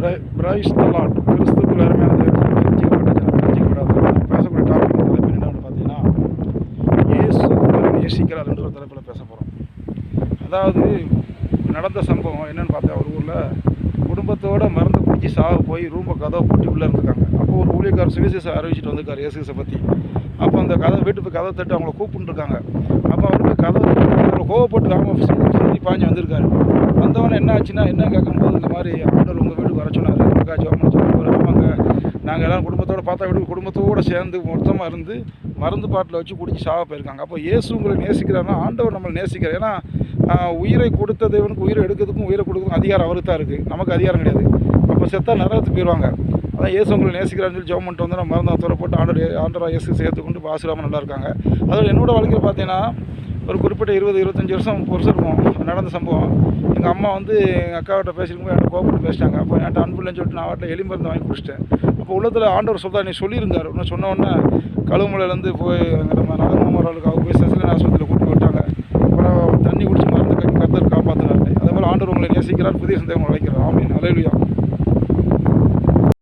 Price தலாட் கிறிஸ்துக்குள் அருமையான பேசக்கூடிய டாபிக் தலைப்பு என்னன்னு பார்த்தீங்கன்னா இயேசு நேசிக்கிறார் என்ற ஒரு தலைப்பில் பேச போகிறோம் அதாவது நடந்த சம்பவம் என்னன்னு பார்த்தா ஒரு ஊரில் குடும்பத்தோட மருந்து குடிச்சு சாவு போய் ரூமை கதவை பூட்டி உள்ளே இருந்திருக்காங்க. அப்போ ஒரு ஊழியக்காரர் சுவிசேஷம் அறிவிச்சிட்டு வந்திருக்கார் இயேசுசை பற்றி அப்போ அந்த கதை வீட்டுக்கு கதை தட்டு அவங்கள கூப்பிட்டுருக்காங்க. அப்போ அவருக்கு கதை அவங்கள கோவப்பட்டு அவங்க சுற்றி பாஞ்சு வந்திருக்காரு. வந்தவொடனே என்ன ஆச்சுன்னா என்ன கேட்கும்போது இந்த மாதிரி ஆண்டவர் உங்கள் வீட்டுக்கு வர சொன்னார். எனக்கா ஜோம் சொன்னார் ஆமாங்க நாங்கள் எல்லாம் குடும்பத்தோடு பார்த்தா வீட்டுக்கு குடும்பத்தோடு சேர்ந்து மொத்தமாக இருந்து மருந்து பாட்டில் வச்சு குடிச்சு சாவ போயிருக்காங்க. அப்போ இயேசு உங்களை நேசிக்கிறாருன்னா ஆண்டவர் நம்மளை நேசிக்கிறார். ஏன்னா உயிரை கொடுத்த தேவனுக்கு உயிரை எடுக்கிறதுக்கும் உயிரை கொடுக்கறதுக்கும் அதிகாரம் அவருக்கு தான் இருக்குது நமக்கு அதிகாரம் கிடையாது. அப்போ செத்தா நரகத்துக்கு போயிடுவாங்க அதான் இயேசு உங்களை நேசிக்கிறான்னு சொல்லி ஜெபம் பண்ணிட்டு வந்து நம்ம மருந்து துறை போட்டு ஆண்டர் ஆண்டராக இயேசு சேர்த்து கொண்டு நல்லா இருக்காங்க. அதோட என்னோட வாழ்க்கையில் பார்த்தீங்கன்னா ஒரு குறிப்பிட்ட இருபது இருபத்தஞ்சி வருஷம் வருஷம் இருக்கும். நடந்த சம்பவம். எங்கள் அம்மா வந்து எங்கள் அக்காவிட்ட பேசிருக்கும்போது என்கிட்ட கோபப்பட்டு பேசிட்டாங்க. அப்போ என்கிட்ட அன்பு இல்லைன்னு சொல்லிட்டு நான் வாட்டில் எலிமருந்து வாங்கி குடிச்சிட்டேன். அப்போ உள்ளத்தில் ஆண்டவர் சொல்றா நீ சொல்லியிருந்தார். இன்னும் சொன்னோடனே கழுவுமலையிலேருந்து போய் நம்ம நகர்மாமர்களுக்கு அவங்க போய் சசிலன் ஆஸ்பத்திரியில் கூப்பிட்டு விட்டாங்க அப்புறம் தண்ணி குடிச்சு மருந்து கர்த்தர் காப்பாற்றினார் அதே மாதிரி ஆண்டவர் உங்களை நேசிக்கிறார் புதிய சந்தேகம் உழைக்கிறார் ஆமீன். அலையிலுயா